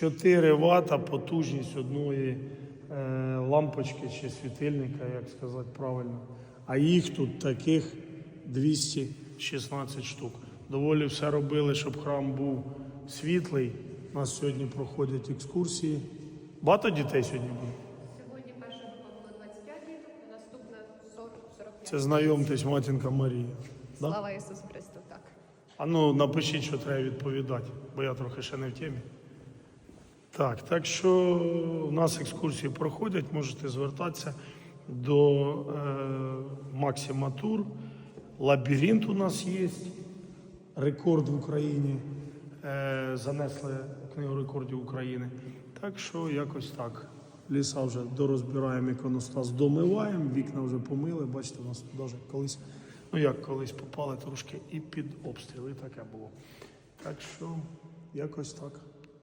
4 Вт потужність одної е, лампочки чи світильника, як сказати правильно. А їх тут таких 216 штук. Доволі все робили, щоб храм був світлий. У нас сьогодні проходять екскурсії. Багато дітей сьогодні буде? Сьогодні перша група було 25 діток, наступна 40-45. Це знайомтесь, матінка Марія. Да? Слава Ісусу Христу, так. А ну напишіть, що треба відповідати, бо я трохи ще не в темі. Так, так що у нас екскурсії проходять, можете звертатися до е, Максима Тур. Лабіринт у нас є, рекорд в Україні. Е, занесли книгу рекордів України. Так що якось так. Ліса вже дорозбираємо іконостас, домиваємо, вікна вже помили. Бачите, у нас навіть колись, ну як колись попали трошки і під обстріли, таке було. Так що якось так.